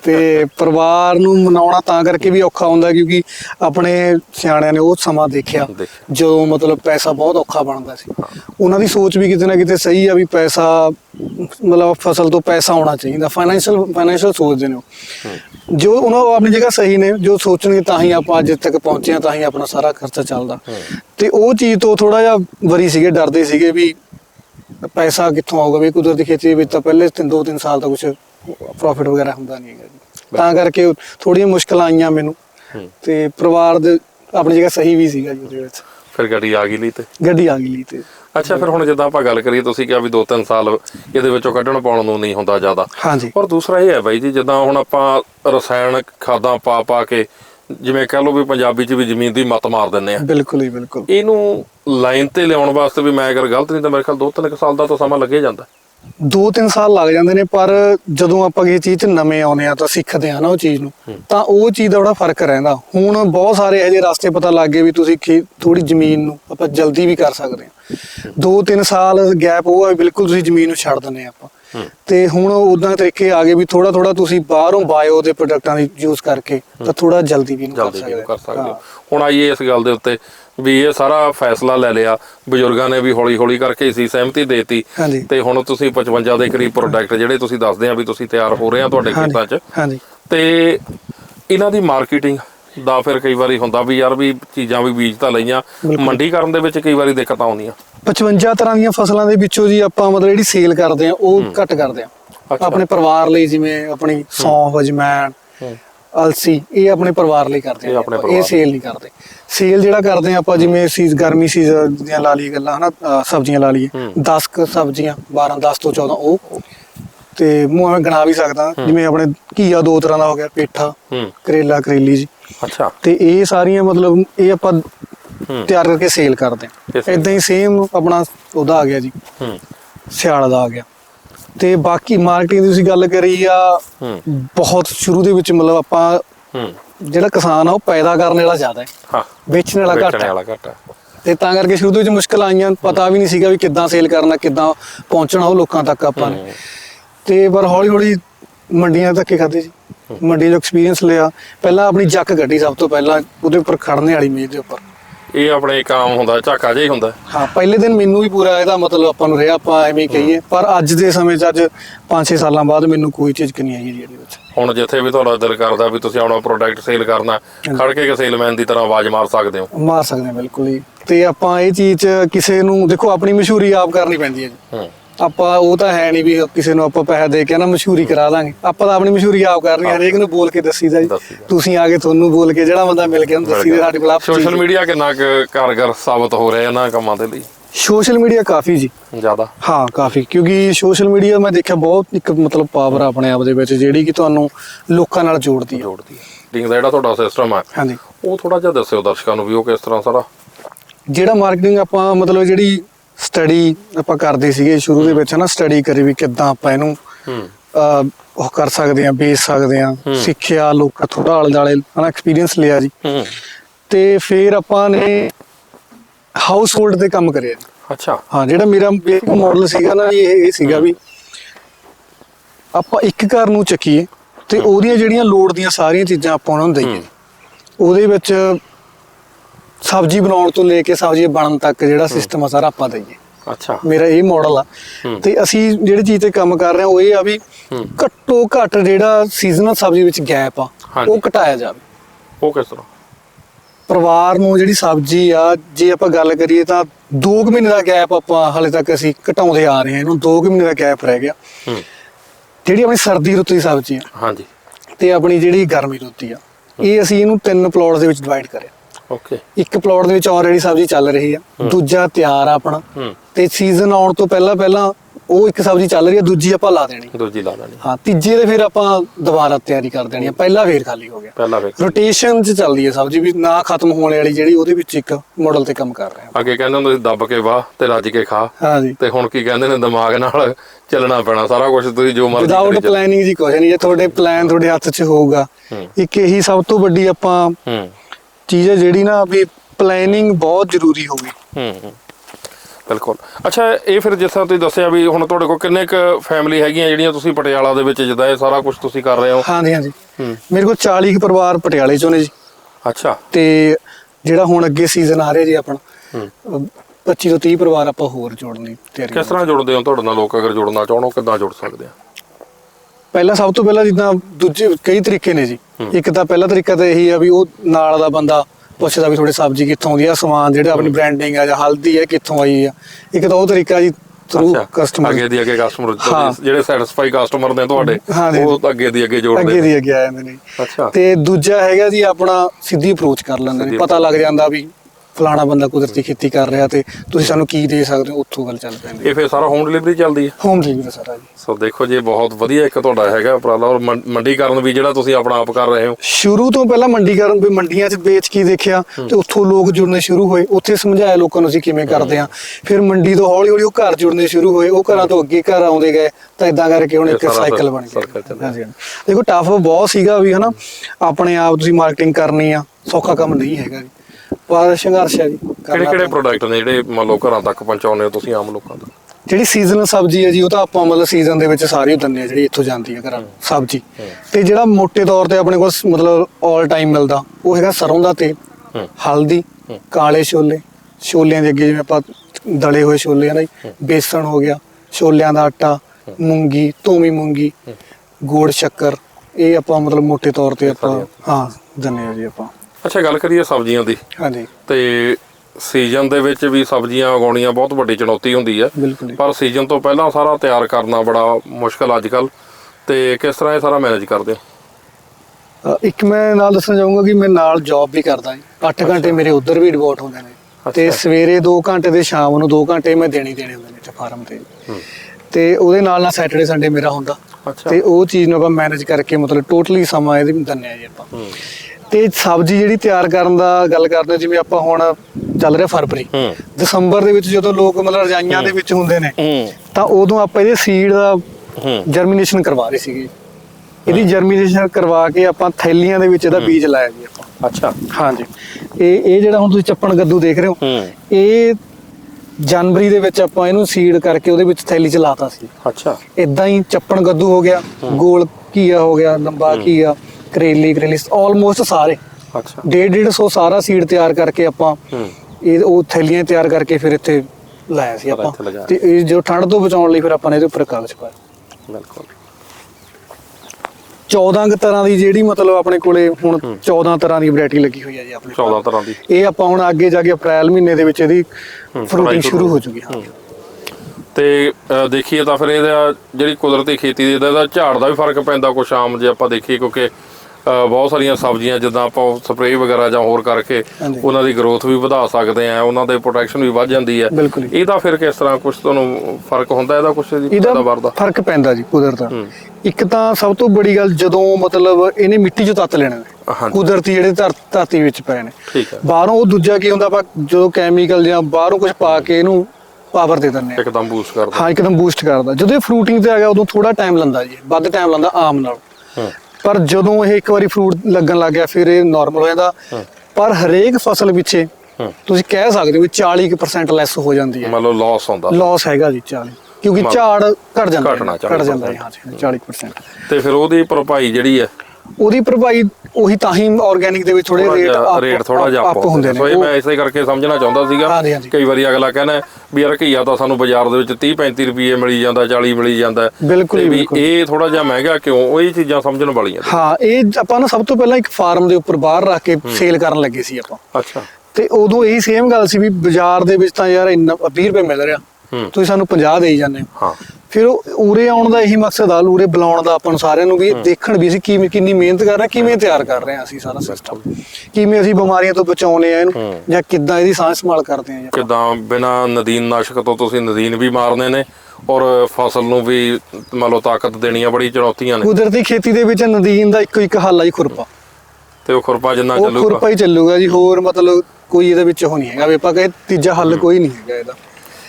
ਤੇ ਪਰਿਵਾਰ ਨੂੰ ਮਨਾਉਣਾ ਤਾਂ ਕਰਕੇ ਵੀ ਔਖਾ ਹੁੰਦਾ ਕਿਉਂਕਿ ਆਪਣੇ ਸਿਆਣਿਆਂ ਨੇ ਉਹ ਸਮਾਂ ਦੇਖਿਆ। ਜਦੋਂ ਮਤਲਬ ਪੈਸਾ ਬਹੁਤ ਔਖਾ ਬਣਦਾ ਸੀ। ਉਹਨਾਂ ਦੀ ਸੋਚ ਵੀ ਕਿਤੇ ਨਾ ਕਿਤੇ ਸਹੀ ਆ ਵੀ ਪੈਸਾ ਮਤਲਬ ਫਸਲ ਤੋਂ ਪੈਸਾ ਆਉਣਾ ਚਾਹੀਦਾ। ਫਾਈਨੈਂਸ਼ੀਅਲ ਫਾਈਨੈਂਸ਼ੀਅਲ ਸੋਚਦੇ ਨੇ ਜੋ ਉਹਨਾਂ ਉਹ ਆਪਣੀ ਜਗ੍ਹਾ ਸਹੀ ਨੇ ਜੋ ਸੋਚਣਗੇ ਤਾਂ ਹੀ ਆਪਾਂ ਅੱਜ ਤੱਕ ਪਹੁੰਚੇ ਹਾਂ ਤਾਂ ਹੀ ਆਪਣਾ ਸਾਰਾ ਖਰਚਾ ਚੱਲਦਾ। ਤੇ ਉਹ ਚੀਜ਼ ਤੋਂ ਥੋੜਾ ਜਿਹਾ ਵਰੀ ਸੀਗੇ ਡਰਦੇ ਸੀਗੇ ਵੀ ਪੈਸਾ ਕਿੱਥੋਂ ਆਊਗਾ? ਵੀ ਕੁਦਰਤੀ ਖੇਤੀ ਵਿੱਚ ਤਾਂ ਪਹਿਲੇ ਤਿੰਨ ਦੋ ਤਿੰਨ ਸਾਲ ਦਾ ਕੁਝ ਪ੍ਰੋਫਿਟ ਵਗੈਰਾ ਹੁੰਦਾ ਨਹੀਂ ਹੈਗਾ ਜੀ। ਤਾਂ ਕਰਕੇ ਥੋੜੀਆਂ ਮੁਸ਼ਕਲਾਂ ਆਈਆਂ ਮੈਨੂੰ। ਹੂੰ। ਤੇ ਪਰਿਵਾਰ ਦੇ ਆਪਣੀ ਜਗ੍ਹਾ ਸਹੀ ਵੀ ਸੀਗਾ ਜੀ ਉਹਦੇ ਵਿੱਚ। ਫਿਰ ਗੱਡੀ ਆ ਗਈ ਲਈ ਤੇ? ਗੱਡੀ ਆ ਗਈ ਲਈ ਤੇ। ਅੱਛਾ ਫਿਰ ਹੁਣ ਜਿੱਦਾਂ ਆਪਾਂ ਗੱਲ ਕਰੀਏ ਤੁਸੀਂ ਕਿਹਾ ਵੀ 2-3 ਸਾਲ ਇਹਦੇ ਵਿੱਚੋਂ ਕੱਢਣ ਪਾਉਣ ਨੂੰ ਨਹੀਂ ਹੁੰਦਾ ਜ਼ਿਆਦਾ। ਹਾਂਜੀ। ਔਰ ਦੂਸਰਾ ਇਹ ਹੈ ਬਾਈ ਜੀ ਜਿੱਦਾਂ ਹੁਣ ਆਪਾਂ ਰਸਾਇਣਕ ਖਾਦਾਂ ਪਾ ਪਾ ਕੇ ਜਿਵੇਂ ਕਹ ਲਓ ਵੀ ਪੰਜਾਬੀ 'ਚ ਵੀ ਜ਼ਮੀਨ ਦੀ ਮੱਤ ਮਾਰ ਦਿੰਨੇ ਆ। ਬਿਲਕੁਲ ਹੀ ਬਿਲਕੁਲ। ਇਹਨੂੰ ਲਾਈਨ ਤੇ ਲਿਆਉਣ ਵਾਸਤੇ ਵੀ ਮੈਂ ਅਗਰ ਗਲਤ ਨਹੀਂ ਤਾਂ ਮੇਰੇ ਖਿਆਲ 2-3 ਸਾਲ ਦਾ ਤਾਂ ਸਮਾਂ ਲੱਗੇ ਜਾਂਦਾ। ਦੋ ਤਿੰਨ ਸਾਲ ਲੱਗ ਜਾਂਦੇ ਨੇ ਪਰ ਜਦੋਂ ਆਪਾਂ ਕਿਸੇ ਚੀਜ਼ 'ਚ ਨਵੇਂ ਆਉਨੇ ਆ ਤਾਂ ਸਿੱਖਦੇ ਆ ਨਾ ਉਹ ਚੀਜ਼ ਨੂੰ। ਤਾਂ ਉਹ ਚੀਜ਼ ਦਾ ਬੜਾ ਫ਼ਰਕ ਰਹਿੰਦਾ। ਹੁਣ ਬਹੁਤ ਸਾਰੇ ਇਹੋ ਜਿਹੇ ਰਸਤੇ ਪਤਾ ਲੱਗ ਗਏ ਵੀ ਤੁਸੀਂ ਥੋੜੀ ਜ਼ਮੀਨ ਨੂੰ ਆਪਾਂ ਜਲਦੀ ਵੀ ਕਰ ਸਕਦੇ ਆ ਦੋ ਤਿੰਨ ਸਾਲ ਗੈਪ ਉਹ ਬਿਲਕੁਲ ਤੁਸੀਂ ਜ਼ਮੀਨ ਨੂੰ ਛੱਡ ਦਿੰਦੇ ਆ ਆਪਾਂ। ਤੇ ਹੁਣ ਉਦਾਂ ਤਰੀਕੇ ਆ ਗਏ ਵੀ ਥੋੜਾ ਥੋੜਾ ਤੁਸੀਂ ਬਾਹਰੋਂ ਬਾਇਓ ਦੇ ਪ੍ਰੋਡਕਟਾਂ ਦੀ ਯੂਜ਼ ਕਰਕੇ ਤਾਂ ਥੋੜਾ ਜਲਦੀ ਵੀ ਕਰ ਕਰ ਸਕਦੇ ਹੋ। ਹੁਣ ਆਈਏ ਇਸ ਗੱਲ ਦੇ ਉੱਤੇ ਵੀ ਇਹ ਸਾਰਾ ਫੈਸਲਾ ਲੈ ਲਿਆ। ਬਜ਼ੁਰਗਾਂ ਨੇ ਵੀ ਹੌਲੀ ਹੌਲੀ ਕਰਕੇ ਇਸੀ ਸਹਿਮਤੀ ਦੇਤੀ। ਤੇ ਹੁਣ ਤੁਸੀਂ 55 ਦੇ ਕਰੀਬ ਪ੍ਰੋਡਕਟ ਜਿਹੜੇ ਤੁਸੀਂ ਦੱਸਦੇ ਆ ਵੀ ਤੁਸੀਂ ਤਿਆਰ ਹੋ ਰਹੇ ਆ ਤੁਹਾਡੇ ਖੇਤਾਂ 'ਚ। ਹਾਂਜੀ। ਤੇ ਇਹਨਾਂ ਦੀ ਮਾਰਕੀਟਿੰਗ ਦਾ ਫਿਰ ਕਈ ਵਾਰੀ ਹੁੰਦਾ ਵੀ ਯਾਰ ਵੀ ਚੀਜ਼ਾਂ ਵੀ ਬੀਜ ਤਾਂ ਲਈਆਂ ਮੰਡੀ ਕਰਨ ਦੇ ਵਿੱਚ ਕਈ ਵਾਰੀ ਦਿੱਕਤਾਂ ਆਉਂਦੀਆਂ। 55 ਤਰ੍ਹਾਂ ਦੀਆਂ ਫਸਲਾਂ ਦੇ ਵਿੱਚੋਂ ਜੀ ਆਪਾਂ ਮਤਲਬ ਜਿਹੜੀ ਸੇਲ ਕਰਦੇ ਆ ਉਹ ਘੱਟ ਕਰਦੇ ਆ। ਆਪਣੇ ਪਰਿਵਾਰ ਲਈ ਜਿਵੇਂ ਆਪਣੀ ਸੌਂਫ ਅਜਮੈਨ ਅਲਸੀ ਇਹ ਆਪਣੇ ਪਰਿਵਾਰ ਲਈ ਕਰਦੇ ਆ ਇਹ ਸੇਲ ਨਹੀਂ ਕਰਦੇ। ਸੇਲ ਜਿਹੜਾ ਕਰਦੇ ਆ ਆਪਾਂ ਜਿਵੇਂ ਸੀਜ਼ ਗਰਮੀ ਸੀਜ਼ਨ ਦੀਆਂ ਲਾ ਲਈ ਗੱਲਾਂ ਹਨਾ ਸਬਜ਼ੀਆਂ ਲਾ ਲਈਏ 10 ਕ ਸਬਜ਼ੀਆਂ 12 10 ਤੋਂ 14 ਉਹ ਤੇ ਮੂੰਹ ਐਵੇਂ ਗਣਾ ਵੀ ਸਕਦਾ। ਜਿਵੇਂ ਆਪਣੇ ਘੀਆ ਦੋ ਤਰ੍ਹਾਂ ਦਾ ਹੋ ਗਿਆ ਪੇਠਾ ਹੂੰ। ਕਰੇਲਾ ਕਰੇਲੀ ਜੀ। ਅੱਛਾ। ਤੇ ਇਹ ਸਾਰੀਆਂ ਮਤਲਬ ਇਹ ਆਪਾਂ ਹੂੰ। ਤਿਆਰ ਕਰਕੇ ਸੇਲ ਕਰਦੇ sale ਇਦਾਂ ਹੀ ਸੇਮ ਆਪਣਾ ਉਹਦਾ ਆ ਗਿਆ ਜੀ। ਹੂੰ। ਸਿਆਲ ਦਾ ਆ ਗਿਆ। ਤੇ ਬਾਕੀ ਮਾਰਕੀਟਿੰਗ ਦੀ ਤੁਸੀਂ ਗੱਲ ਕਰੀ ਆ ਹੂੰ। ਬਹੁਤ ਸ਼ੁਰੂ ਦੇ ਵਿੱਚ ਮਤਲਬ ਆਪਾਂ ਹੂੰ। ਜਿਹੜਾ ਕਿਸਾਨ ਆ ਉਹ ਪੈਦਾ ਕਰਨ ਵਾਲਾ ਜ਼ਿਆਦਾ ਹੈ। ਹਾਂ। ਵੇਚਣ ਹੈ। ਵਾਲਾ ਘੱਟ ਹੈ। ਤੇ ਤਾਂ ਕਰਕੇ ਸ਼ੁਰੂ ਦੇ ਵਿੱਚ ਮੁਸ਼ਕਲ ਆਈਆਂ। ਪਤਾ ਵੀ ਨਹੀਂ ਸੀਗਾ ਵੀ ਕਿੱਦਾਂ ਸੇਲ ਕਰਨਾ ਕਿੱਦਾਂ ਪਹੁੰਚਣਾ ਉਹ ਲੋਕਾਂ ਤੱਕ ਆਪਾਂ ਨੇ। ਤੇ ਪਰ ਹੌਲੀ ਹੌਲੀ ਮੰਡੀਆਂ ਧੱਕੇ ਖਾਦੇ ਜੀ। ਮੰਡੀਆਂ 'ਚ ਐਕਸਪੀਰੀਅੰਸ ਲਿਆ। ਪਹਿਲਾਂ ਆਪਣੀ ਜੱਕ ਗੱਡੀ ਸਭ ਤੋਂ ਪਹਿਲਾਂ ਉਹਦੇ ਉੱਪਰ ਖੜਨੇ ਵਾਲੀ ਮੇਜ਼ ਦੇ ਉੱਪਰ। ਇਹ ਆਪਣੇ ਇੱਕ ਆਮ ਹੁੰਦਾ ਝਾਕਾ ਜਿਹਾ ਹੀ ਹੁੰਦਾ। ਹਾਂ ਪਹਿਲੇ ਦਿਨ ਮੈਨੂੰ ਵੀ ਪੂਰਾ ਇਹਦਾ ਮਤਲਬ ਆਪਾਂ ਨੂੰ ਰਿਹਾ ਆਪਾਂ ਐਵੇਂ ਕਹੀਏ। ਪਰ ਅੱਜ ਦੇ ਸਮੇਂ 'ਚ ਅੱਜ 5-6 ਸਾਲਾਂ ਬਾਅਦ ਮੈਨੂੰ ਕੋਈ ਚੀਜ਼ ਨਹੀਂ ਆਈ ਜੀ ਇਹਦੇ ਵਿੱਚ। ਹੁਣ ਜਿੱਥੇ ਵੀ ਤੁਹਾਡਾ ਦਿਲ ਕਰਦਾ ਵੀ ਤੁਸੀਂ ਆਪਣਾ ਪ੍ਰੋਡਕਟ ਸੇਲ ਕਰਨਾ ਖੜ ਕੇ ਸੇਲਮੈਨ ਦੀ ਤਰ੍ਹਾਂ ਆਵਾਜ਼ ਮਾਰ ਸਕਦੇ ਹੋ। ਮਾਰ ਸਕਦੇ ਹਾਂ ਬਿਲਕੁਲ ਹੀ ਤੇ ਆਪਾਂ ਇਹ ਚੀਜ਼ 'ਚ ਕਿਸੇ ਨੂੰ ਦੇਖੋ ਆਪਣੀ ਮਸ਼ਹੂਰੀ ਆਪ ਕਰਨੀ ਪੈਂਦੀ ਹੈ ਜੀ। ਹੂੰ। ਆਪਾਂ ਉਹ ਤਾਂ ਹੈ ਨਹੀਂ ਵੀ ਕਿਸੇ ਨੂੰ ਆਪਾਂ ਪੈਸਾ ਦੇ ਕੇ ਨਾ ਮਸ਼ਹੂਰੀ ਕਰਾ ਦਾਂਗੇ। ਆਪਾਂ ਤਾਂ ਆਪਣੀ ਮਸ਼ਹੂਰੀ ਆਪ ਕਰਨੀ ਹੈ ਹਰੇਕ ਨੂੰ ਬੋਲ ਕੇ ਦੱਸੀਦਾ ਜੀ। ਦੱਸੀਦਾ। ਤੁਸੀਂ ਆ ਕੇ ਤੁਹਾਨੂੰ ਬੋਲ ਕੇ ਜਿਹੜਾ ਬੰਦਾ ਮਿਲ ਗਿਆ ਉਹਨੂੰ ਦੱਸੀਦਾ ਸਾਡੇ ਕੋਲ ਆਪ ਸੋਸ਼ਲ ਮੀਡੀਆ ਕਿੰਨਾ ਕੁ ਕਾਰਗਰ ਸਾਬਤ ਹੋ ਰਿਹਾ ਇਹਨਾਂ ਕੰਮਾਂ ਦੇ ਲਈ? ਸੋਸ਼ਲ ਮੀਡੀਆ ਕਾਫੀ ਜੀ। ਜ਼ਿਆਦਾ? ਹਾਂ ਕਾਫੀ। ਕਿਉਂਕਿ ਸੋਸ਼ਲ ਮੀਡੀਆ ਮੈਂ ਦੇਖਿਆ ਬਹੁਤ ਇੱਕ ਮਤਲਬ ਪਾਵਰ ਆਪਣੇ ਆਪ ਦੇ ਵਿੱਚ ਜਿਹੜੀ ਕਿ ਤੁਹਾਨੂੰ ਲੋਕਾਂ ਨਾਲ ਜੋੜਦੀ ਹੈ ਜੋੜਦੀ ਹੈ ਡਿੰਗ ਦਾ ਜਿਹੜਾ ਤੁਹਾਡਾ ਸਿਸਟਮ ਹੈ ਹਾਂਜੀ। ਉਹ ਥੋੜਾ ਜਿਹਾ ਦੱਸਿਓ ਦਰਸ਼ਕਾਂ ਨੂੰ ਵੀ ਉਹ ਕਿਸ ਤਰ੍ਹਾਂ ਸਾਰਾ? ਜਿਹੜਾ ਮਾਰਕੀਟਿੰਗ ਆਪਾਂ ਮਤਲਬ ਜਿਹੜੀ ਸਟੱਡੀ ਆਪਾਂ ਕਰਦੇ ਸੀਗੇ ਸ਼ੁਰੂ ਦੇ ਵਿੱਚ ਨਾ ਸਟੱਡੀ ਕਰੀ ਵੀ ਕਿੱਦਾਂ ਆਪਾਂ ਇਹਨੂੰ ਹੂੰ। ਉਹ ਕਰ ਸਕਦੇ ਆ ਵੇਚ ਸਕਦੇ ਆ ਸਿੱਖਿਆ ਲੋਕਾਂ ਥੋੜਾ ਆਲੇ ਦਾਲੇ ਹਨਾ ਐਕਸਪੀਰੀਅੰਸ ਲਿਆ ਜੀ। ਹੂੰ। ਤੇ ਫਿਰ ਆਪਾਂ ਨੇ ਹਾਊਸ ਹੋਲਡ ਤੇ ਕੰਮ ਕਰਿਆ। ਅੱਛਾ। ਹਾਂ ਜਿਹੜਾ ਮੇਰਾ ਬੇਸਿਕ ਮਾਡਲ ਸੀਗਾ ਨਾ ਇਹ ਇਹ ਸੀਗਾ ਵੀ ਆਪਾਂ ਇੱਕ ਘਰ ਨੂੰ ਚੱਕੀਏ ਤੇ ਉਹਦੀਆਂ ਜਿਹੜੀਆਂ ਲੋੜ ਦੀਆਂ ਸਾਰੀਆਂ ਚੀਜ਼ਾਂ ਆਪਾਂ ਉਹਨਾਂ ਨੂੰ ਦਈਏ ਉਹਦੇ ਵਿੱਚ ਸਬਜ਼ੀ ਬਣਾਉਣ ਤੋਂ ਲੈ ਕੇ ਸਬਜ਼ੀ ਬਣਨ ਤੱਕ ਜਿਹੜਾ ਸਿਸਟਮ ਆ ਸਾਰਾ ਆਪਾਂ ਦਈਏ ਅੱਛਾ। ਮੇਰਾ ਇਹ ਮਾਡਲ ਆ। ਤੇ ਅਸੀਂ ਜਿਹੜੀ ਚੀਜ਼ ਤੇ ਕੰਮ ਕਰ ਰਹੇ ਹਾਂ ਉਹ ਇਹ ਆ ਵੀ। ਘੱਟੋ ਘੱਟ ਜਿਹੜਾ ਸੀਜ਼ਨਲ ਸਬਜ਼ੀ ਵਿੱਚ ਗੈਪ ਆ। ਉਹ ਘਟਾਇਆ ਜਾਵੇ। ਉਹ ਕਿਸ ਤਰ੍ਹਾਂ? ਪਰਿਵਾਰ ਨੂੰ ਜਿਹੜੀ ਸਬਜ਼ੀ ਆ ਜੇ ਆਪਾਂ ਗੱਲ ਕਰੀਏ ਤਾਂ 2 ਮਹੀਨੇ ਦਾ ਗੈਪ ਆਪਾਂ ਹਾਲੇ ਤੱਕ ਅਸੀਂ ਘਟਾਉਂਦੇ ਆ ਰਹੇ ਹਾਂ। ਇਹਨੂੰ 2 ਮਹੀਨੇ ਦਾ ਗੈਪ ਰਹਿ ਗਿਆ। ਜਿਹੜੀ ਆਪਣੀ ਸਰਦੀ ਰੁੱਤ ਦੀ ਸਬਜ਼ੀ ਆ ਹਾਂਜੀ। ਤੇ ਆਪਣੀ ਜਿਹੜੀ ਗਰਮੀ ਰੁੱਤੀ ਆ ਇਹ ਅਸੀਂ ਇਹਨੂੰ ਤਿੰਨ ਪਲੋਟ ਦੇ ਵਿੱਚ ਡਿਵਾਈਡ ਕਰਿਆ। ਓਕੇ ਇੱਕ ਪਲੋਟ ਦੇ ਵਿੱਚ ਆਲਰੇਡੀ ਸਬਜ਼ੀ ਚੱਲ ਰਹੀ ਆ ਦੂਜਾ ਤਿਆਰ ਆ ਆਪਣਾ। ਤੇ ਸੀਜ਼ਨ ਆਉਣ ਤੋਂ ਪਹਿਲਾਂ ਪਹਿਲਾਂ ਉਹ ਇੱਕ ਸਬਜ਼ੀ ਚੱਲ ਰਹੀ ਆ ਦੂਜੀ ਆਪਾਂ ਲਾ ਦੇਣੀ। ਦੂਜੀ ਲਾ ਲੈਣੀ ਹਾਂ ਤੀਜੇ ਦੇ ਫਿਰ ਆਪਾਂ ਦੁਬਾਰਾ ਤਿਆਰੀ ਕਰ ਦੇਣੀ ਆ। ਪਹਿਲਾ ਫੇਰ ਖਾਲੀ ਹੋ ਗਿਆ। ਪਹਿਲਾ ਵੇਖ ਰੋਟੇਸ਼ਨ 'ਚ ਚੱਲਦੀ ਹੈ ਸਬਜ਼ੀ ਵੀ ਨਾ ਖਤਮ ਹੋਣ ਵਾਲੀ ਜਿਹੜੀ ਉਹਦੇ ਵਿੱਚ ਇੱਕ ਮਾਡਲ ਤੇ ਕੰਮ ਕਰ ਰਹੇ ਹਾਂ ਅੱਗੇ ਕਹਿੰਦੇ ਹੁੰਦੇ ਸੀ ਦੱਬ ਕੇ ਵਾਹ ਤੇ ਰੱਜ ਕੇ ਖਾ। ਹਾਂਜੀ। ਤੇ ਹੁਣ ਕੀ ਕਹਿੰਦੇ ਨੇ ਦਿਮਾਗ ਨਾਲ ਚੱਲਣਾ ਪੈਣਾ। ਸਾਰਾ ਕੁਝ ਤੁਸੀਂ ਜੋ ਮਰਜ਼ੀ ਵਿਦਆਊਟ। ਪਲੈਨਿੰਗ ਜੀ ਕੁਝ ਨਹੀਂ ਜੇ ਤੁਹਾਡੇ ਪਲਾਨ ਤੁਹਾਡੇ ਹੱਥ 'ਚ ਹੋਊਗਾ। ਇੱਕ ਇਹੀ ਸਭ ਤੋਂ ਵੱਡੀ ਆਪਾਂ ਚੀਜ਼ ਹੈ ਜਿਹੜੀ ਨਾ ਵੀ ਪਲੈਨਿੰਗ ਬਹੁਤ ਜ਼ਰੂਰੀ ਹੂੰ ਹੂੰ। ਬਿਲਕੁਲ। ਅੱਛਾ ਇਹ ਫਿਰ ਜਿਸ ਤਰ੍ਹਾਂ ਤੁਸੀਂ ਦੱਸਿਆ ਵੀ ਹੁਣ ਤੁਹਾਡੇ ਕੋਲ ਕਿੰਨੇ ਕ ਫੈਮਿਲੀ ਹੈਗੀਆਂ ਜਿਹੜੀਆਂ ਤੁਸੀਂ ਪਟਿਆਲਾ ਦੇ ਵਿੱਚ ਜਿੱਦਾਂ ਇਹ ਸਾਰਾ ਕੁਝ ਤੁਸੀਂ ਕਰ ਰਹੇ ਹੋ? ਹਾਂਜੀ ਹਾਂਜੀ। ਹੂੰ। ਮੇਰੇ ਕੋਲ 40 ਕੁ ਪਰਿਵਾਰ ਪਟਿਆਲੇ 'ਚੋਂ ਨੇ ਜੀ। ਅੱਛਾ। ਤੇ ਜਿਹੜਾ ਹੁਣ ਅੱਗੇ ਸੀਜ਼ਨ ਆ ਰਿਹਾ ਜੀ ਆਪਣਾ ਹੂੰ। ਅਹ 25 ਤੋਂ 30 ਪਰਿਵਾਰ ਆਪਾਂ ਹੋਰ ਜੋੜਨ ਤਿਆਰੀ ਕਿਸ ਤਰ੍ਹਾਂ ਜੁੜਦੇ ਹੋ ਤੁਹਾਡੇ ਨਾਲ ਲੋਕ? ਅਗਰ ਜੁੜਨਾ ਚਾਹਣ ਉਹ ਕਿੱਦਾਂ ਜੁੜ ਸਕਦੇ ਆ? ਪਹਿਲਾਂ ਸਭ ਤੋਂ ਪਹਿਲਾਂ ਜਿੱਦਾਂ ਦੂਜੇ ਕਈ ਤਰੀਕੇ ਨੇ ਜੀ। ਇੱਕ ਤਾਂ ਪਹਿਲਾ ਤਰੀਕਾ ਤਾਂ ਇਹੀ ਆ ਵੀ ਉਹ ਨਾਲ ਦਾ ਬੰਦਾ ਪੁੱਛਦਾ ਵੀ ਤੁਹਾਡੀ ਸਬਜ਼ੀ ਕਿੱਥੋਂ ਦੀ ਆ ਸਮਾਨ ਜਿਹੜਾ ਆਪਣੀ ਬ੍ਰਾਂਡਿੰਗ ਆ ਜਾਂ ਹਲਦੀ ਹੈ ਕਿੱਥੋਂ ਆਈ ਆ। ਇੱਕ ਤਾਂ ਉਹ ਤਰੀਕਾ ਜੀ ਥਰੂ ਕਸਟਮਰ ਅੱਗੇ ਦੀ ਅੱਗੇ ਕਸਟਮਰ। ਜਿਹੜੇ ਸੈਟੀਸਫਾਈ ਕਸਟਮਰ ਨੇ ਤੁਹਾਡੇ। ਉਹ ਅੱਗੇ ਦੀ ਅੱਗੇ ਜੋੜਦੇ ਅੱਗੇ। ਦੀ ਅੱਗੇ ਆ ਜਾਂਦੇ ਨੇ। ਅੱਛਾ। ਤੇ ਦੂਜਾ ਹੈਗਾ ਜੀ ਆਪਣਾ ਸਿੱਧੀ ਅਪਰੋਚ ਕਰ ਲੈਂਦੇ ਨੇ। ਪਤਾ ਲੱਗ ਜਾਂਦਾ ਵੀ ਫਲਾਣਾ ਬੰਦਾ ਕੁਦਰਤੀ ਖੇਤੀ ਕਰ ਰਿਹਾ ਤੇ ਤੁਸੀਂ ਸਾਨੂੰ ਕੀ ਦੇ ਸਕਦੇ ਹੋ? ਉੱਥੋਂ ਗੱਲ ਚੱਲ ਪੈਂਦੀ ਇਹ ਫਿਰ ਸਾਰਾ ਹੋਮ ਡਿਲੀਵਰੀ ਚੱਲਦੀ ਹੈ? ਹੋਮ ਡਿਲੀਵਰੀ ਦਾ ਸਾਰਾ ਜੀ। ਸੋ ਦੇਖੋ ਜੀ ਬਹੁਤ ਵਧੀਆ ਇੱਕ ਤੁਹਾਡਾ ਹੈਗਾ ਉਪਰਾਲਾ ਔਰ ਮੰ- ਮੰਡੀਕਰਨ ਵੀ ਜਿਹੜਾ ਤੁਸੀਂ ਆਪਣਾ ਆਪ ਕਰ ਰਹੇ ਹੋ। ਸ਼ੁਰੂ ਤੋਂ ਪਹਿਲਾਂ ਮੰਡੀਕਰਨ ਵੀ ਮੰਡੀਆਂ 'ਚ ਵੇਚ ਕੇ ਦੇਖਿਆ ਤੇ ਉੱਥੋਂ ਲੋਕ ਜੁੜਨੇ ਸ਼ੁਰੂ ਹੋਏ। ਉੱਥੇ ਸਮਝਾਇਆ ਲੋਕਾਂ ਨੂੰ ਅਸੀਂ ਕਿਵੇਂ ਕਰਦੇ ਆ ਫਿਰ ਮੰਡੀ ਤੋਂ ਹੌਲੀ ਹੌਲੀ ਉਹ ਘਰ ਜੁੜਨੇ ਸ਼ੁਰੂ ਹੋਏ। ਉਹ ਘਰਾਂ ਤੋਂ ਅੱਗੇ ਘਰ ਆਉਂਦੇ ਗਏ। ਤਾਂ ਇਦਾਂ ਕਰਕੇ ਹੁਣ ਇੱਕ ਇਹ ਸਾਰਾ ਸਾਈਕਲ ਬਣ circle ਗਿਆ ਚੱਲਿਆ। ਹਾਂਜੀ, ਹਾਂਜੀ। ਦੇਖੋ ਟਫ ਬਹੁਤ ਸੀਗਾ ਵੀ ਹਨਾ। ਆਪਣੇ ਆਪ ਤੁਸੀਂ ਮਾਰਕੀਟਿੰਗ ਕਰਨੀ ਆ। ਸੌਖਾ ਕੰਮ ਨਹੀਂ ਹੈਗਾ ਜੀ। ਪਰ ਸੰਘਰਸ਼ ਹੈ ਜੀ। ਕਿਹੜੇ ਕਿਹੜੇ ਪ੍ਰੋਡਕਟ ਨੇ ਜਿਹੜੇ ਮੰਨ ਲਓ ਘਰਾਂ ਤੱਕ ਪਹੁੰਚਾਉਂਦੇ ਹੋ ਤੁਸੀਂ ਆਮ ਲੋਕਾਂ ਤੱਕ ਜਿਹੜੀ ਸੀਜ਼ਨਲ ਸਬਜ਼ੀ ਹੈ ਜੀ ਉਹ ਤਾਂ ਆਪਾਂ ਮਤਲਬ ਸੀਜ਼ਨ ਦੇ ਵਿੱਚ ਸਾਰੀ ਦਿੰਦੇ ਆ ਜਿਹੜੀ ਇੱਥੋਂ ਜਾਂਦੀ ਹੈ ਘਰਾਂ ਸਬਜ਼ੀ। ਤੇ ਜਿਹੜਾ ਮੋٹے ਤੌਰ ਤੇ ਆਪਣੇ ਕੋਲ ਮਤਲਬ 올 ਟਾਈਮ ਮਿਲਦਾ ਉਹ ਹੈਗਾ ਸਰੋਂ ਦਾ ਤੇਲ ਹਲਦੀ ਕਾਲੇ ਛੋਲੇ ਛੋਲਿਆਂ ਦੇ ਅੱਗੇ ਜਿਵੇਂ ਆਪਾਂ ਦਲੇ ਹੋਏ ਛੋਲੇ ਆ ਨਾ ਬੇਸਣ ਹੋ ਗਿਆ ਛੋਲਿਆਂ ਦਾ ਆਟਾ ਮੂੰਗੀ ਧੂਮੀ ਮੂੰਗੀ ਗੋੜ ਸ਼ੱਕਰ ਇਹ ਆਪਾਂ ਮਤਲਬ ਮੋٹے ਤੌਰ ਤੇ ਆਪਾਂ ਹਾਂ ਦਿੰਦੇ ਆ ਜੀ ਆਪਾਂ। ਅੱਛਾ ਗੱਲ ਕਰੀਏ ਸਬਜ਼ੀਆਂ ਦੀ। ਹਾਂਜੀ। ਤੇ ਸੀਜ਼ਨ ਦੇ ਵਿੱਚ ਵੀ ਸਬਜ਼ੀਆਂ ਉਗਾਉਣੀਆਂ ਬਹੁਤ ਵੱਡੀ ਚੁਣੌਤੀ ਹੁੰਦੀ ਹੈ ਬਿਲਕੁਲ ਜੀ। ਪਰ ਸੀਜ਼ਨ ਤੋਂ ਪਹਿਲਾਂ ਸਾਰਾ ਤਿਆਰ ਕਰਨਾ ਬੜਾ ਮੁਸ਼ਕਲ ਅੱਜ ਕੱਲ ਤੇ ਕਿਸ ਤਰ੍ਹਾਂ ਇਹ ਸਾਰਾ ਮੈਨੇਜ ਕਰਦੇ ਹੋ? ਇੱਕ ਮੈਂ ਨਾਲ ਦੱਸਣਾ ਚਾਹੂੰਗਾ ਕਿ ਮੈਂ ਨਾਲ ਜੌਬ ਵੀ ਕਰਦਾ ਜੀ। 8 ਘੰਟੇ ਮੇਰੇ ਉਧਰ ਵੀ ਡਿਵੋਟ ਹੁੰਦੇ ਨੇ। ਤੇ। ਸਵੇਰੇ 2 ਘੰਟੇ ਤੇ ਸ਼ਾਮ ਨੂੰ 2 ਘੰਟੇ ਮੈਂ ਦੇਣੀ ਦੇਣੇ ਹੁੰਦੇ ਨੇ ਫਾਰਮ ਤੇ। ਤੇ ਉਹਦੇ ਨਾਲ ਨਾਲ ਸੈਟਰਡੇ ਸੰਡੇ ਮੇਰਾ ਹੁੰਦਾ। ਤੇ ਉਹ ਚੀਜ਼ ਨੂੰ ਆਪਾਂ ਮੈਨੇਜ ਕਰਕੇ ਮਤਲਬ ਟੋਟਲੀ ਸਮਾਂ ਇਹਦੇ ਵਿੱਚ ਦਿੰਨੇ ਆ ਜੀ ਆਪਾਂ। ਤੇ ਸਬਜ਼ੀ ਜਿਹੜੀ ਤਿਆਰ ਕਰਨ ਦਾ ਗੱਲ ਕਰਦੇ ਜਿਵੇਂ ਆਪਾਂ ਹੁਣ ਚੱਲ ਰਿਹਾ ਫਰਵਰੀ ਦਸੰਬਰ ਦੇ ਵਿੱਚ ਜਦੋਂ ਲੋਕ ਮਤਲਬ ਰਜਾਈਆਂ ਦੇ ਵਿੱਚ ਹੁੰਦੇ ਨੇ ਤਾਂ ਉਦੋਂ ਆਪਾਂ ਇਹਦੇ ਸੀਡ ਦਾ। ਜਰਮੀਨੇਸ਼ਨ ਕਰਵਾ ਰਹੇ ਸੀਗੇ। ਇਹਦੀ ਜਰਮੀਨੇਸ਼ਨ ਕਰਵਾ ਕੇ ਆਪਾਂ ਥੈਲੀਆਂ ਦੇ ਵਿੱਚ ਇਹਦਾ ਬੀਜ ਲਾਇਆ ਜੀ ਆਪਾਂ। ਅੱਛਾ। ਹਾਂਜੀ। ਇਹ ਇਹ ਜਿਹੜਾ ਹੁਣ ਤੁਸੀਂ ਚੱਪਣ ਗੱਦੂ ਦੇਖ ਰਹੇ ਹੋ ਇਹ ਜਨਵਰੀ ਦੇ ਵਿੱਚ ਆਪਾਂ ਇਹਨੂੰ ਸੀਡ ਕਰਕੇ ਉਹਦੇ ਵਿੱਚ ਥੈਲੀ ਚ ਲਾਤਾ ਸੀ। ਅੱਛਾ। ਇਦਾਂ ਹੀ ਚੱਪਣ ਗੱਦੂ ਹੋ ਗਿਆ ਗੋਲ ਘੀਆ ਹੋ ਗਿਆ ਲੰਬਾ ਘੀਆ ਕਰੇਲੀ ਕਰੇਲੀ ਆਲਮੋਸਟ ਸਾਰੇ। ਅੱਛਾ। ਡੇਢ ਡੇਢ ਸੌ ਸਾਰਾ ਸੀਡ ਤਿਆਰ ਕਰਕੇ ਆਪਾਂ ਇਹ ਉਹ ਥੈਲੀਆਂ ਤਿਆਰ ਕਰਕੇ ਫਿਰ ਇੱਥੇ ਲਾਇਆ ਸੀ ਆਪਾਂ। ਤੇ ਇਹ ਜੋ ਠੰਡ ਤੋਂ ਬਚਾਉਣ ਲਈ ਫਿਰ ਆਪਾਂ ਨੇ ਇਹਦੇ ਉੱਪਰ ਕਾਗਜ਼ ਪਾਇਆ। ਬਿਲਕੁਲ। 14 ਕੁ ਤਰ੍ਹਾਂ ਦੀ ਜਿਹੜੀ ਮਤਲਬ ਆਪਣੇ ਕੋਲੇ ਹੁਣ 14 ਤਰ੍ਹਾਂ ਦੀ ਵੈਰਾਈਟੀ ਲੱਗੀ ਹੋਈ ਹੈ ਜੀ ਆਪਣੇ 14 ਤਰ੍ਹਾਂ ਦੀ। ਇਹ ਆਪਾਂ ਹੁਣ ਅੱਗੇ ਜਾ ਕੇ ਅਪ੍ਰੈਲ ਮਹੀਨੇ ਦੇ ਵਿੱਚ ਇਹਦੀ ਫਰੂਟਿੰਗ ਸ਼ੁਰੂ ਹੋ ਜੂਗੀ ਹਾਂ। ਤੇ ਦੇਖੀਏ ਤਾਂ ਫਿਰ ਇਹਦਾ ਜਿਹੜੀ ਕੁਦਰਤੀ ਖੇਤੀ ਦੀ ਇਹਦਾ ਝਾੜ ਦਾ ਵੀ ਫ਼ਰਕ ਪੈਂਦਾ ਕੁਛ ਆਮ ਜੇ ਆਪਾਂ ਦੇਖੀਏ ਕਿਉਂਕਿ ਬਹੁਤ ਸਾਰੀਆਂ ਸਬਜ਼ੀਆਂ ਜਿੱਦਾਂ ਆਪਾਂ ਸਪਰੇਅ ਵਗੈਰਾ ਜਾਂ ਹੋਰ ਕਰਕੇ। ਉਹਨਾਂ ਦੀ ਗਰੋਥ ਵੀ ਵਧਾ ਸਕਦੇ ਆ ਉਹਨਾਂ ਦੇ ਪ੍ਰੋਟੈਕਸ਼ਨ ਵੀ ਵੱਧ ਜਾਂਦੀ ਹੈ। ਜੀ। ਇਹਦਾ ਫਿਰ ਕਿਸ ਤਰ੍ਹਾਂ ਕੁਝ ਤੁਹਾਨੂੰ ਫ਼ਰਕ ਹੁੰਦਾ ਇਹਦਾ ਕੁਝ ਦੀ ਪੈਦਾਵਾਰ ਦਾ? ਫ਼ਰਕ ਪੈਂਦਾ ਜੀ ਕੁਦਰਤ ਦਾ। ਇੱਕ ਤਾਂ ਸਭ ਤੋਂ ਬੜੀ ਗੱਲ ਜਦੋਂ ਮਤਲਬ ਇਹਨੇ ਮਿੱਟੀ ਚੋਂ ਤੱਤ ਲੈਣੇ। ਕੁਦਰਤੀ ਜਿਹੜੇ ਧਰ- ਧਰਤੀ ਵਿੱਚ ਪਏ ਨੇ। ਬਾਹਰੋਂ ਉਹ ਦੂਜਾ ਕੀ ਹੁੰਦਾ ਆਪਾਂ ਜਦੋਂ ਕੈਮੀਕਲ ਜਾਂ ਬਾਹਰੋਂ ਕੁਝ ਪਾ ਕੇ ਇਹਨੂੰ ਪਾਵਰ ਦੇ ਦਿੰਦੇ ਆ ਇੱਕਦਮ ਬੂਸਟ ਕਰਦਾ। ਹਾਂ ਇੱਕਦਮ ਬੂਸਟ ਕਰਦਾ। ਜਦੋਂ ਇਹ ਫਰੂਟਿੰਗ ਤੇ ਆ ਗਿਆ ਉਦੋਂ ਥੋੜਾ ਟਾਈਮ ਲੰਦਾ ਜੀ ਵੱਧ ਟਾਈਮ ਲੰਦਾ ਆਮ ਨਾਲ। ਪਰ ਜਦੋਂ ਇਹ ਇੱਕ ਵਾਰੀ ਫਰੂਟ ਲੱਗਣ ਲੱਗ ਗਿਆ ਫਿਰ ਇਹ ਨਾਰਮਲ ਹੋ ਜਾਂਦਾ। ਪਰ ਹਰੇਕ ਫਸਲ ਪਿੱਛੇ। ਤੁਸੀਂ ਕਹਿ ਸਕਦੇ ਹੋ ਵੀ 40% ਲੈਸ ਹੋ ਜਾਂਦੀ ਹੈ। ਮਤਲਬ ਲਾਸ ਹੁੰਦਾ। ਲਾਸ ਹੈਗਾ ਜੀ 40 ਕਿਉਂਕਿ ਝਾੜ ਘਟ ਜਾਂਦਾ ਘਟ ਜਾਂਦਾ ਹੈ, ਹਾਂ ਜੀ 40% ਤੇ ਫਿਰ ਉਹਦੀ ਭਰਪਾਈ ਜਿਹੜੀ ਹੈ ਉਹਦੀ ਭਰਪਾਈ ਉਹੀ ਤਾਂ ਹੀ ਆਰਗੈਨਿਕ ਦੇ ਵਿੱਚ ਥੋੜੇ ਰੇਟ ਥੋੜਾ ਜਿਹਾ ਅਪ ਹੁੰਦੇ ਨੇ ਸੋ ਇਹ ਮੈਂ ਇਸੇ ਕਰਕੇ ਸਮਝਣਾ ਚਾਹੁੰਦਾ ਸੀਗਾ। ਕਈ ਵਾਰੀ ਅਗਲਾ ਕਹਿੰਦਾ ਵੀ ਯਾਰ ਘੀਆ ਤਾਂ ਸਾਨੂੰ ਬਾਜ਼ਾਰ ਦੇ ਵਿੱਚ 30 35 ਰੁਪਏ ਮਿਲੀ ਜਾਂਦਾ 40 ਮਿਲੀ ਜਾਂਦਾ। ਬਿਲਕੁਲ ਵੀ। ਇਹ ਥੋੜਾ ਜਿਹਾ ਮਹਿੰਗਾ ਕਿਉਂ ਉਹ ਇਹ ਚੀਜ਼ਾਂ ਸਮਝਣ ਵਾਲੀਆਂ। ਹਾਂ ਇਹ ਆਪਾਂ ਨਾ ਸਭ ਤੋਂ ਪਹਿਲਾਂ ਇੱਕ ਫਾਰਮ ਦੇ ਉੱਪਰ ਬਾਹਰ ਰੱਖ ਕੇ ਸੇਲ ਕਰਨ ਲੱਗੇ ਸੀ ਆਪਾਂ ਅੱਛਾ ਤੇ ਉਦੋਂ ਇਹੀ ਸੇਮ ਗੱਲ ਸੀ ਵੀ ਬਾਜ਼ਾਰ ਦੇ ਵਿੱਚ ਤਾਂ ਯਾਰ ਇੰਨਾ 20 ਰੁਪਏ ਮਿਲ ਰਿਹਾ। ਤੁਸੀਂ ਸਾਨੂੰ 50 ਦੇਈ ਜਾਂਦੇ ਹੋ ਹਾਂ ਫਿਰ ਉਹ ਉਰੇ ਆਉਣ ਦਾ ਇਹੀ ਮਕਸਦ ਆ ਉਰੇ ਬੁਲਾਉਣ ਦਾ ਆਪਾਂ ਨੂੰ ਸਾਰਿਆਂ ਨੂੰ ਵੀ ਦੇਖਣ ਵੀ ਅਸੀਂ ਕਿਵੇਂ ਕਿੰਨੀ ਮਿਹਨਤ ਕਰ ਰਹੇ ਹਾਂ ਕਿਵੇਂ ਤਿਆਰ ਕਰ ਰਹੇ ਹਾਂ ਅਸੀਂ ਸਾਰਾ ਸਿਸਟਮ ਕਿਵੇਂ ਅਸੀਂ ਬਿਮਾਰੀਆਂ ਤੋਂ ਬਚਾਉਨੇ ਆ ਇਹਨੂੰ ਹੂੰ। ਜਾਂ ਕਿੱਦਾਂ ਇਹਦੀ ਸਾਂਭ ਸੰਭਾਲ ਕਰਦੇ ਆ ਕਿਦਾਂ ਬਿਨਾ ਨਦੀਨ ਨਾਸ਼ਕ ਤੋਂ ਤੁਸੀਂ ਨਦੀਨ ਵੀ ਮਾਰਨੇ ਨੇ ਔਰ ਫਸਲ ਨੂੰ ਵੀ ਮੰਨ ਲਓ ਤਾਕਤ ਦੇਣੀਆਂ ਬੜੀ ਚੁਣੌਤੀਆਂ ਨੇ। ਕੁਦਰਤੀ ਖੇਤੀ ਦੇ ਵਿੱਚ ਨਦੀਨ ਦਾ ਇੱਕੋ ਇੱਕ ਹੱਲ ਆ ਜੀ ਖੁਰਪਾ। ਤੇ ਉਹ ਖੁਰਪਾ ਜਿੰਨਾ ਉਹ ਚੱਲੂਗਾ? ਖੁਰਪਾ ਹੀ ਚੱਲੂਗਾ ਜੀ ਹੋਰ ਮਤਲਬ ਕੋਈ ਇਹਦੇ ਵਿੱਚ ਉਹ ਨਹੀਂ ਹੈਗਾ ਵੀ ਆਪਾਂ ਕਹੇ ਤੀਜਾ ਹੱਲ ਕੋਈ ਨਹੀਂ ਹੈਗਾ ਇਹਦਾ।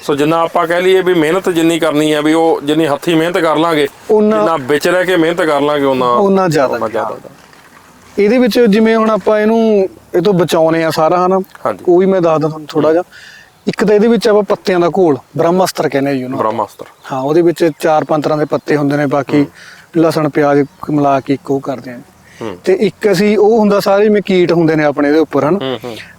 ਸੋ ਜਿੰਨਾ ਆਪਾਂ ਕਹਿ ਲਈਏ ਵੀ ਮਿਹਨਤ ਜਿੰਨੀ ਕਰਨੀ ਹੈ ਵੀ ਉਹ ਜਿੰਨੀ ਹੱਥੀ ਮਿਹਨਤ ਕਰ ਲਾਂਗੇ ਜਿੰਨਾ ਵਿੱਚ ਰਹਿ ਕੇ ਮਿਹਨਤ ਕਰ ਲਾਂਗੇ ਉਹਨਾਂ ਉਹਨਾਂ ਜ਼ਿਆਦਾ ਇਹਦੇ ਵਿੱਚ ਜਿਵੇਂ ਹੁਣ ਆਪਾਂ ਇਹਨੂੰ ਇਹ ਤੋਂ ਬਚਾਉਨੇ ਆ ਸਾਰਾ ਹਨਾ। ਉਹ ਵੀ ਮੈਂ ਦੱਸਦਾ ਤੁਹਾਨੂੰ ਥੋੜਾ ਜਿਹਾ। ਇੱਕ ਤਾਂ ਇਹਦੇ ਵਿੱਚ ਆਪਾਂ ਪੱਤਿਆਂ ਦਾ ਘੋਲ ਬ੍ਰਹਮਾਸਤਰ ਕਹਿੰਦੇ ਆ ਉਹਨੂੰ। ਬ੍ਰਹਮਾਸਤਰ। ਹਾਂ ਉਹਦੇ ਵਿੱਚ ਚਾਰ ਪੰਜ ਤਰ੍ਹਾਂ ਦੇ ਪੱਤੇ ਹੁੰਦੇ ਨੇ ਬਾਕੀ ਲਸਣ ਪਿਆਜ਼ ਮਿਲਾ ਕੇ ਇੱਕ ਉਹ ਕਰਦੇ ਆ। ਤੇ ਇੱਕ ਅਸੀਂ ਉਹ ਹੁੰਦਾ ਸਾਰੇ ਜਿਵੇਂ ਕੀਟ ਹੁੰਦੇ ਨੇ ਆਪਣੇ ਇਹਦੇ ਉੱਪਰ ਹਨ?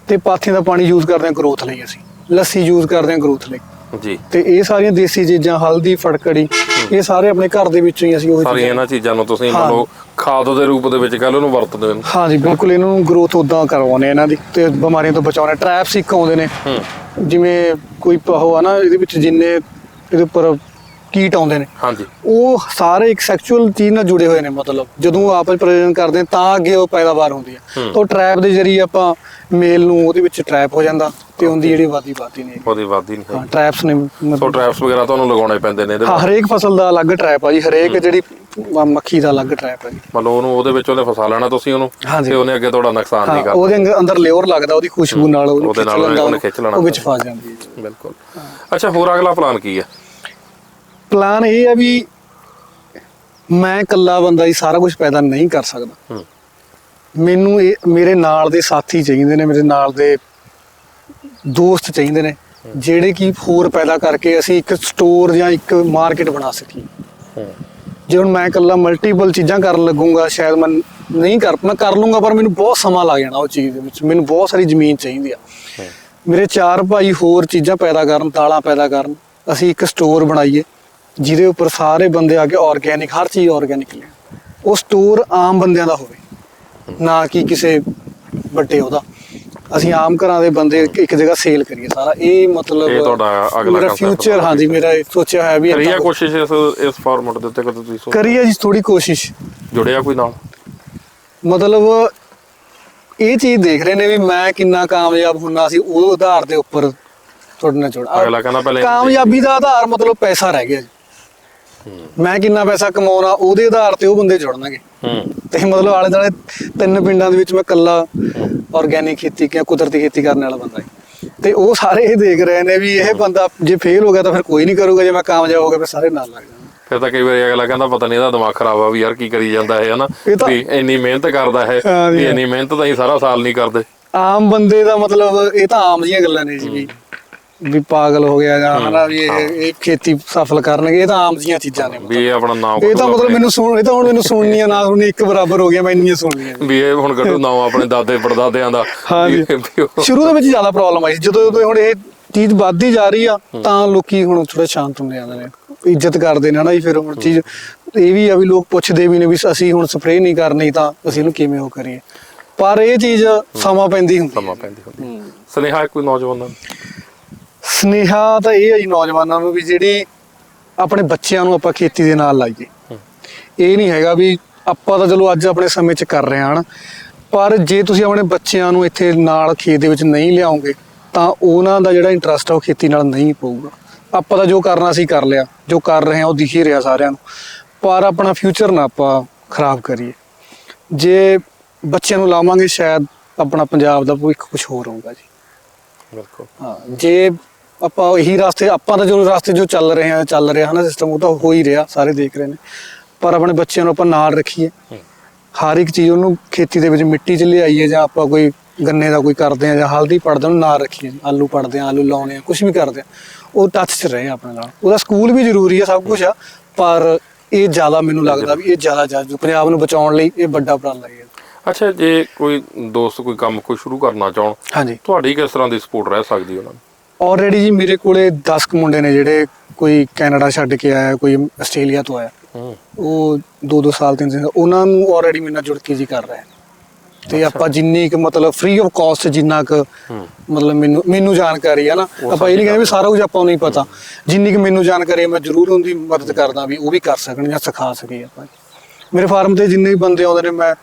ਤੇ ਪਾਥੀਆਂ ਦਾ ਪਾਣੀ ਯੂਜ਼ ਕਰਦੇ ਆ ਗਰੋਥ ਲਈ ਅਸੀਂ। ਲੱਸੀ ਯੂਜ਼ ਕਰਦੇ ਆ ਗਰੋਥ ਲਈ। ਜੀ। ਤੇ ਇਹ ਸਾਰੀਆਂ ਦੇਸੀ ਚੀਜ਼ਾਂ ਹਲਦੀ ਫੜਕੜੀ ਇਹ ਸਾਰੇ ਆਪਣੇ ਘਰ ਦੇ ਵਿੱਚੋਂ ਹੀ ਅਸੀਂ ਉਹ ਸਾਰੀਆਂ ਇਹਨਾਂ ਚੀਜ਼ਾਂ ਨੂੰ ਤੁਸੀਂ। ਮੰਨ ਲਓ ਖਾਦ ਦੇ ਰੂਪ ਦੇ ਵਿੱਚ ਕਹਿ ਲਓ ਨੂੰ ਵਰਤਦੇ ਹੋ ਹਾਂ ਜੀ ਬਿਲਕੁਲ ਇਹਨੂੰ ਗਰੋਥ ਉਦਾਂ ਕਰਵਾਉਨੇ ਇਹਨਾਂ ਦੀ ਤੇ ਬਿਮਾਰੀਆਂ ਤੋਂ ਬਚਾਉਣੇ ਟ੍ਰੈਪਸ ਇੱਕ ਆਉਂਦੇ ਨੇ। ਹੂੰ। ਜਿਵੇਂ ਕੋਈ ਉਹ ਆ ਨਾ ਇਹਦੇ ਵਿੱਚ ਜਿੰਨੇ ਇਹਦੇ ਉੱਪਰ ਕੀਟ ਆਉਂਦੇ ਨੇ। ਹਾਂਜੀ ਉਹ ਸਾਰੇ ਇੱਕ ਸੈਕਸ਼ੂਅਲ ਚੀਜ਼ ਨਾਲ ਜੁੜੇ ਹੋਏ ਨੇ ਮਤਲਬ ਜਦੋਂ ਆਪਸ ਪ੍ਰਜਨਨ ਕਰਦੇ ਤਾਂ ਅੱਗੇ ਉਹ ਪੈਦਾਵਾਰ ਹੁੰਦੀ ਹੂੰ। ਤਾਂ ਟ੍ਰੈਪ ਦੇ ਜ਼ਰੀਏ ਆਪਾਂ ਮੇਲ ਨੂੰ ਉਹਦੇ ਵਿੱਚ ਟ੍ਰੈਪ ਹੋ ਜਾਂਦਾ। ਤੇ ਉਹਦੀ ਜਿਹੜੀ ਵਾਦੀ ਵਾਦੀ ਨੇ। ਉਹਦੀ ਵਾਦੀ ਨਹੀਂ ਹਾਂ ਹੈ ਟ੍ਰੈਪਸ ਨੇ ਸੋ ਮਤਲਬ ਟ੍ਰੈਪਸ ਵਗੈਰਾ ਤੁਹਾਨੂੰ ਲਗਾਉਣੇ ਪੈਂਦੇ ਨੇ ਇਹਦੇ ਹਾਂ ਹਰੇਕ ਫਸਲ ਦਾ ਅਲੱਗ ਟ੍ਰੈਪ ਆ ਜੀ ਹਰੇਕ ਜਿਹੜੀ ਮੱਖੀ ਦਾ ਅਲੱਗ ਟ੍ਰੈਪ ਆ ਜੀ। ਮੰਨ ਲਓ ਉਹਨੂੰ ਉਹਦੇ ਵਿੱਚ ਉਹਨੇ ਫਸਾ ਲੈਣਾ ਤੁਸੀਂ ਉਹਨੂੰ। ਤੇ ਉਹਨੇ ਅੱਗੇ ਤੁਹਾਡਾ ਨੁਕਸਾਨ ਹਾਂ ਨਹੀਂ ਕਰਨਾ। ਉਹਦੇ ਅੰਦਰ ਲਿਓਰ ਲੱਗਦਾ ਉਹਦੀ ਖੁਸ਼ਬੂ ਨਾਲ ਉਹਨੂੰ ਉਹਦੇ ਖਿੱਚ ਨਾਲ ਉਹਨੇ ਖਿੱਚ ਲੈਣਾ ਉਹ ਵਿੱਚ ਫਸ ਜਾਂਦੀ ਹੈ। ਬਿਲਕੁਲ। ਅੱਛਾ ਹੋਰ ਅਗਲਾ ਪਲਾਨ ਕੀ ਹੈ? ਪਲਾਨ ਇਹ ਹੈ ਵੀ ਮੈਂ ਇਕੱਲਾ ਬੰਦਾ ਹੀ ਸਾਰਾ ਕੁਝ ਪੈਦਾ ਨਹੀਂ ਕਰ ਸਕਦਾ। ਹੂੰ। ਮੈਨੂੰ ਇਹ ਮੇਰੇ ਨਾਲ ਦੇ ਸਾਥੀ ਚਾਹੀਦੇ ਨੇ ਮੇਰੇ ਨਾਲ ਦੇ ਦੋਸਤ ਚਾਹੀਦੇ ਨੇ ਜਿਹੜੇ ਕਿ ਹੋਰ ਪੈਦਾ ਕਰਕੇ ਅਸੀਂ ਇੱਕ ਸਟੋਰ ਜਾਂ ਇੱਕ ਮਾਰਕੀਟ ਬਣਾ ਸਕੀਏ। ਜੇ ਹੁਣ ਮੈਂ ਇਕੱਲਾ ਮਲਟੀਪਲ ਚੀਜ਼ਾਂ ਕਰਨ ਲੱਗੂੰਗਾ ਸ਼ਾਇਦ ਮੈਂ ਨਹੀਂ ਕਰ ਮੈਂ ਕਰ ਲੂੰਗਾ ਪਰ ਮੈਨੂੰ ਬਹੁਤ ਸਮਾਂ ਲੱਗ ਜਾਣਾ ਉਹ ਚੀਜ਼ ਦੇ ਵਿੱਚ। ਮੈਨੂੰ ਬਹੁਤ ਸਾਰੀ ਜ਼ਮੀਨ ਚਾਹੀਦੀ ਆ। ਮੇਰੇ ਚਾਰ ਭਾਈ ਹੋਰ ਚੀਜ਼ਾਂ ਪੈਦਾ ਕਰਨ ਦਾਲਾਂ ਪੈਦਾ ਕਰਨ ਅਸੀਂ ਇੱਕ ਸਟੋਰ ਬਣਾਈਏ ਜਿਹਦੇ ਉੱਪਰ ਸਾਰੇ ਬੰਦੇ ਆ ਕੇ ਆਰਗੇਨਿਕ ਹਰ ਚੀਜ਼ ਆਰਗੇਨਿਕ ਲੈਣ ਉਹ ਸਟੋਰ ਆਮ ਬੰਦਿਆਂ ਦਾ ਹੋਵੇ ਨਾ ਕਿ ਕਿਸੇ ਵੱਡੇ ਉਹਦਾ। ਅਸੀਂ ਆਮ ਘਰਾਂ ਦੇ ਬੰਦੇ ਇੱਕ ਜਗ੍ਹਾ ਸੇਲ ਕਰੀਏ ਸਾਰਾ। ਇਹ ਮਤਲਬ ਇਹ ਤੁਹਾਡਾ ਅਗਲਾ ਮੇਰਾ ਫਿਊਚਰ ਹਾਂਜੀ ਮੇਰਾ ਇਹ ਸੋਚਿਆ ਹੋਇਆ ਵੀ ਕਰੀਆ ਏਦਾਂ ਕੋਸ਼ਿਸ਼ ਇਸ ਇਸ ਫਾਰਮੈਟ ਦੇ ਉੱਤੇ ਕਦੇ ਤੁਸੀਂ ਸੋਚ- ਕਰੀਏ ਜੀ ਥੋੜੀ ਕੋਸ਼ਿਸ਼। ਜੁੜਿਆ ਕੋਈ ਨਾਲ? ਮਤਲਬ ਇਹ ਚੀਜ਼ ਦੇਖ ਰਹੇ ਨੇ ਵੀ ਮੈਂ ਕਿੰਨਾ ਕਾਮਯਾਬ ਹੁੰਨਾ ਸੀ ਉਹ ਆਧਾਰ ਦੇ ਉੱਪਰ ਤੁਹਾਡੇ ਨਾਲ ਜੁੜ ਅਗਲਾ ਕਹਿੰਦਾ ਪਹਿਲੇ ਕਾਮਯਾਬੀ ਦਾ ਆਧਾਰ ਮਤਲਬ ਪੈਸਾ ਰਹਿ ਗਿਆ ਜੀ। ਮੈਂ ਕਿੰਨਾ ਪੈਸਾ ਕਮਾਉਣਾ ਉਹਦੇ ਆਧਾਰ ਤੇ ਉਹ ਬੰਦੇ ਜੁੜਨਗੇ। ਤੇ ਮਤਲਬ ਆਲੇ ਦੁਆਲੇ ਤਿੰਨ ਪਿੰਡਾਂ ਦੇ ਵਿੱਚ ਮੈਂ ਇਕੱਲਾ ਆਰਗੈਨਿਕ ਖੇਤੀ ਜਾਂ ਕੁਦਰਤੀ ਖੇਤੀ ਕਰਨ ਵਾਲਾ ਬੰਦਾ ਹੈ ਤੇ ਉਹ ਸਾਰੇ ਇਹ ਦੇਖ ਰਹੇ ਨੇ ਵੀ ਇਹ ਬੰਦਾ ਜੇ ਫੇਲ ਹੋ ਗਿਆ ਤਾਂ ਫਿਰ ਕੋਈ ਨਹੀਂ ਕਰੂਗਾ ਜੇ ਮੈਂ ਕਾਮਯਾਬ ਹੋ ਗਿਆ ਫਿਰ ਸਾਰੇ ਨਾਲ ਲੱਗ ਜਾਣਗੇ। ਫਿਰ ਤਾਂ ਕਈ ਵਾਰੀ ਅਗਲਾ ਕਹਿੰਦਾ ਪਤਾ ਨਹੀਂ ਇਹਦਾ ਦਿਮਾਗ ਖਰਾਬ ਆ ਵੀ ਯਾਰ ਕੀ ਕਰੀ ਜਾਂਦਾ ਹੈ ਹਨਾ? ਵੀ ਇੰਨੀ ਮਿਹਨਤ ਕਰਦਾ ਹੈ ਹਾਂ ਵੀ ਹਾਂ। ਇੰਨੀ ਮਿਹਨਤ ਤਾਂ ਅਸੀਂ ਸਾਰਾ ਸਾਲ ਨਹੀਂ ਕਰਦੇ। ਆਮ ਬੰਦੇ ਦਾ ਮਤਲਬ ਇਹ ਤਾਂ ਆਮ ਜੀਆਂ ਗੱਲਾਂ ਨੇ ਜੀ ਵੀ। ਵੀ ਪਾਗਲ ਹੋ ਗਿਆ ਜਾਂ ਹਨਾ ਵੀ ਇਹ ਇਹ ਖੇਤੀ ਸਫਲ ਕਰਨਗੇ ਇਹ ਤਾਂ ਆਮ ਜੀਆਂ ਚੀਜ਼ਾਂ ਨੇ। ਵੀ ਇਹ ਆਪਣਾ ਨਾਮ ਇਹ ਤਾਂ ਮਤਲਬ ਮੈਨੂੰ ਸੁਣ ਇਹ ਤਾਂ ਹੁਣ ਮੈਨੂੰ ਸੁਣਨੀਆਂ ਨਾ ਸੁਣਨੀ ਇੱਕ ਬਰਾਬਰ ਹੋ ਗਿਆ ਮੈਂ ਇੰਨੀਆਂ ਸੁਣਨੀਆਂ ਵੀ ਇਹ ਹੁਣ ਕੱਢੋ ਨਾਮ ਆਪਣੇ ਦਾਦੇ ਪੜਦਾਦਿਆਂ ਦਾ। ਹਾਂ ਜੀ। ਵੀ- ਵੀ ਉਹ- ਸ਼ੁਰੂ ਦੇ ਵਿੱਚ ਜ਼ਿਆਦਾ ਪ੍ਰੋਬਲਮ ਆਈ ਜਦੋਂ ਜਦੋਂ ਹੁਣ ਇਹ ਚੀਜ਼ ਵੱਧਦੀ ਜਾ ਰਹੀ ਆ ਤਾਂ ਲੋਕੀ ਹੁਣ ਥੋੜਾ ਸ਼ਾਂਤ ਹੁੰਦੇ ਜਾਂਦੇ ਨੇ। ਇੱਜ਼ਤ ਕਰਦੇ ਨੇ ਹਨਾ ਜੀ ਫਿਰ ਹੁਣ ਚੀਜ਼ ਇਹ ਵੀ ਆ ਵੀ ਲੋਕ ਪੁੱਛਦੇ ਵੀ ਨੇ ਵੀ ਅਸੀਂ ਹੁਣ ਸਪਰੇਅ ਨਹੀਂ ਕਰਨੀ ਤਾਂ ਅਸੀਂ ਇਹਨੂੰ ਕਿਵੇਂ ਉਹ ਕਰੀਏ। ਪਰ ਇਹ ਚੀਜ਼ ਸਮਾਂ ਪੈਂਦੀ ਹੁੰਦੀ ਸਮਾਂ ਪੈਂਦੀ ਹੁੰਦੀ ਸੁਨੇਹਾ ਕੋਈ ਨੌਜਵਾਨਾਂ ਨੂੰ? ਸਨੇਹਾ ਤਾਂ ਇਹ ਹੈ ਜੀ ਨੌਜਵਾਨਾਂ ਨੂੰ ਵੀ ਜਿਹੜੀ ਆਪਣੇ ਬੱਚਿਆਂ ਨੂੰ ਆਪਾਂ ਖੇਤੀ ਦੇ ਨਾਲ ਲਾਈਏ। ਇਹ ਨਹੀਂ ਹੈਗਾ ਵੀ ਆਪਾਂ ਤਾਂ ਚਲੋ ਅੱਜ ਆਪਣੇ ਸਮੇਂ 'ਚ ਕਰ ਰਹੇ ਹਾਂ। ਪਰ ਜੇ ਤੁਸੀਂ ਆਪਣੇ ਬੱਚਿਆਂ ਨੂੰ ਇੱਥੇ ਨਾਲ ਖੇਤ ਦੇ ਵਿੱਚ ਨਹੀਂ ਲਿਆਓਗੇ ਤਾਂ ਉਹਨਾਂ ਦਾ ਜਿਹੜਾ ਇੰਟਰਸਟ ਆ ਉਹ ਖੇਤੀ ਨਾਲ ਨਹੀਂ ਪਊਗਾ। ਆਪਾਂ ਤਾਂ ਜੋ ਕਰਨਾ ਸੀ ਕਰ ਲਿਆ। ਜੋ ਕਰ ਰਹੇ ਹਾਂ ਉਹ ਦਿਖ ਹੀ ਰਿਹਾ ਸਾਰਿਆਂ ਨੂੰ। ਪਰ ਆਪਣਾ ਫਿਊਚਰ ਨਾ ਆਪਾਂ ਖਰਾਬ ਕਰੀਏ। ਜੇ ਬੱਚਿਆਂ ਨੂੰ ਲਾਵਾਂਗੇ ਸ਼ਾਇਦ ਆਪਣਾ ਪੰਜਾਬ ਦਾ ਭਵਿੱਖ ਕੁਝ ਹੋਰ ਹੋਊਗਾ ਜੀ। ਬਿਲਕੁਲ। ਹਾਂ ਜੇ ਆਪਾਂ ਇਹੀ ਰਸਤੇ ਆਪਾਂ ਤਾਂ ਜੋ ਰਸਤੇ ਜੋ ਚੱਲ ਰਹੇ ਆ ਚੱਲ ਰਿਹਾ ਨਾ ਸਿਸਟਮ ਉਹ ਤਾਂ ਹੋ ਹੀ ਰਿਹਾ ਸਾਰੇ ਦੇਖ ਰਹੇ ਨੇ। ਪਰ ਆਪਣੇ ਬੱਚਿਆਂ ਨੂੰ ਆਪਾਂ ਨਾਲ ਰੱਖੀਏ। ਹਰ ਇੱਕ ਚੀਜ਼ ਉਹਨੂੰ ਖੇਤੀ ਦੇ ਵਿੱਚ ਮਿੱਟੀ 'ਚ ਲਿਆਈਏ ਜਾਂ ਆਪਾਂ ਕੋਈ ਗੰਨੇ ਦਾ ਕੋਈ ਕਰਦੇ ਆ ਜਾਂ ਹਲਦੀ ਪੜਦੇ ਉਹਨੂੰ ਨਾਲ ਰੱਖੀਏ। ਆਲੂ ਪੜਦੇ ਆ ਆਲੂ ਲਾਉਣੇ ਆ ਕੁਝ ਵੀ ਕਰਦੇ ਆ। ਉਹ ਟੱਚ 'ਚ ਰਹੇ ਆਪਣੇ ਨਾਲ। ਉਹਦਾ ਸਕੂਲ ਵੀ ਜ਼ਰੂਰੀ ਆ ਸਭ ਕੁਝ ਆ ਪਰ ਇਹ ਜ਼ਿਆਦਾ ਮੈਨੂੰ ਲੱਗਦਾ ਵੀ ਇਹ ਜ਼ਿਆਦਾ ਜ਼ਿਆਦਾ ਪੰਜਾਬ ਨੂੰ ਬਚਾਉਣ ਲਈ ਇਹ ਵੱਡਾ ਉਪਰਾਲਾ ਹੈ ਅੱਛਾ ਜੇ ਕੋਈ ਦੋਸਤ ਕੋਈ ਕੰਮ ਕੋਈ ਸ਼ੁਰੂ ਕਰਨਾ ਚਾਹਣ ਹਾਂਜੀ। ਤੁਹਾਡੀ ਕਿਸ ਤਰ੍ਹਾਂ ਦੀ ਸਪੋਰਟ ਰਹਿ ਸਕਦੀ ਉਹਨਾਂ ਨੂੰ? ਆਲਰੇਡੀ ਜੀ ਮੇਰੇ ਕੋਲੇ 10 ਕੁ ਮੁੰਡੇ ਨੇ ਜਿਹੜੇ ਕੋਈ ਕੈਨੇਡਾ ਛੱਡ ਕੇ ਆਇਆ ਕੋਈ ਆਸਟ੍ਰੇਲੀਆ ਤੋਂ ਆਇਆ। ਉਹ ਦੋ ਦੋ ਸਾਲ ਤਿੰਨ ਸਾਲ ਉਹਨਾਂ ਨੂੰ ਆਲਰੇਡੀ ਮੇਰੇ ਨਾਲ ਜੁੜ ਕੇ ਜੀ ਕਰ ਰਹੇ ਤੇ ਆਪਾਂ ਜਿੰਨੀ ਕੁ ਮਤਲਬ ਫ੍ਰੀ ਆਫ ਕਾਸਟ ਜਿੰਨਾ ਕੁ ਮਤਲਬ ਮੈਨੂੰ ਮੈਨੂੰ ਜਾਣਕਾਰੀ ਹੈ ਨਾ ਆਪਾਂ ਇਹ ਨਹੀਂ ਕਹਿੰਦੇ ਵੀ ਸਾਰਾ ਕੁਝ ਆਪਾਂ ਨੂੰ ਨਹੀਂ ਪਤਾ। ਜਿੰਨੀ ਕੁ ਮੈਨੂੰ ਜਾਣਕਾਰੀ ਹੈ ਮੈਂ ਜ਼ਰੂਰ ਉਹਦੀ ਮਦਦ ਕਰਦਾ ਵੀ ਉਹ ਵੀ ਕਰ ਸਕਣ ਜਾਂ ਸਿਖਾ ਸਕੀਏ ਆਪਾਂ। ਮੇਰੇ ਫਾਰਮ ਤੇ ਜਿੰਨੇ ਵੀ ਬੰਦੇ ਆਉਂਦੇ ਨੇ ਮੈਂ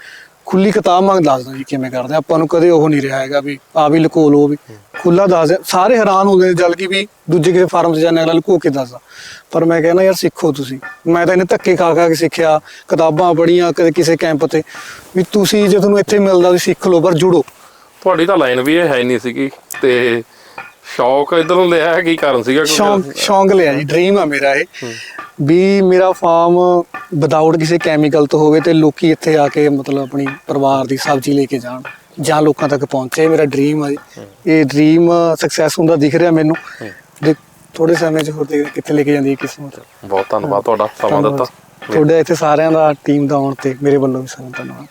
ਖੁੱਲੀ ਕਿਤਾਬ ਮੰਗ ਦੱਸਦਾ ਜੀ ਕਿਵੇਂ ਕਰਦੇ ਆ। ਆਪਾਂ ਨੂੰ ਕਦੇ ਉਹ ਨਹੀਂ ਰਿਹਾ ਹੈਗਾ ਵੀ ਆ ਵੀ ਲੁਕੋ ਲੋ ਵੀ। ਖੁੱਲਾ ਦੱਸ ਦਿਆ। ਸਾਰੇ ਹੈਰਾਨ ਹੁੰਦੇ ਨੇ ਜਲ ਕਿ ਵੀ ਦੂਜੇ ਕਿਸੇ ਫਾਰਮ 'ਚ ਜਾਂਦੇ ਅਗਲਾ ਲੁਕੋ ਕੇ ਦੱਸਦਾ। ਪਰ ਮੈਂ ਕਹਿੰਦਾ ਯਾਰ ਸਿੱਖੋ ਤੁਸੀਂ। ਮੈਂ ਤਾਂ ਇਹਨੇ ਧੱਕੇ ਖਾ ਖਾ ਕੇ ਸਿੱਖਿਆ ਕਿਤਾਬਾਂ ਪੜ੍ਹੀਆਂ ਕਦੇ ਕਿਸੇ ਕੈਂਪ ਤੇ। ਵੀ ਤੁਸੀਂ ਜੇ ਤੁਹਾਨੂੰ ਇੱਥੇ ਮਿਲਦਾ ਵੀ ਸਿੱਖ ਲਓ ਪਰ ਜੁੜੋ। ਤੁਹਾਡੀ ਤਾਂ ਲਾਈਨ ਵੀ ਇਹ ਹੈ ਨਹੀਂ ਸੀਗੀ। ਤੇ ਸ਼ੌਕ ਇਧਰ ਲਿਆ ਹੈ ਕੀ ਕਾਰਨ ਸੀਗਾ? ਕਿਉਂਕਿ ਸ਼ੌਂਕ ਸ਼ੌਂਕ ਲਿਆ ਜੀ ਡ੍ਰੀਮ ਆ ਮੇਰਾ ਇਹ। ਵੀ ਮੇਰਾ ਫਾਰਮ ਵਿਦਆਊਟ ਕਿਸੇ ਕੈਮੀਕਲ ਤੋਂ ਹੋਵੇ ਤੇ ਲੋਕੀ ਇੱਥੇ ਆ ਕੇ ਮਤਲਬ ਆਪਣੀ ਪਰਿਵਾਰ ਦੀ ਸਬਜ਼ੀ ਲੈ ਕੇ ਜਾਣ ਜਾਂ ਲੋਕਾਂ ਤੱਕ ਪਹੁੰਚੇ ਮੇਰਾ ਡ੍ਰੀਮ ਆ ਜੀ। ਇਹ ਡ੍ਰੀਮ ਸਕਸੈਸ ਹੁੰਦਾ ਦਿਖ ਰਿਹਾ ਮੈਨੂੰ। ਦੇ ਥੋੜੇ ਸਮੇਂ ਚ ਹੋਰ ਦੇ ਕਿੱਥੇ ਲੈ ਕੇ ਜਾਂਦੀ ਹੈ ਕਿਸਮਤ। ਬਹੁਤ ਧੰਨਵਾਦ ਤੁਹਾਡਾ ਸਮਾਂ ਦਿੱਤਾ। ਤੁਹਾਡੇ ਇੱਥੇ ਸਾਰਿਆਂ ਦਾ ਟੀਮ ਦਾ ਆਉਣ ਤੇ ਮੇਰੇ ਵੱਲੋਂ ਵੀ ਸਾਰਿਆਂ ਦਾ ਧੰਨਵਾਦ।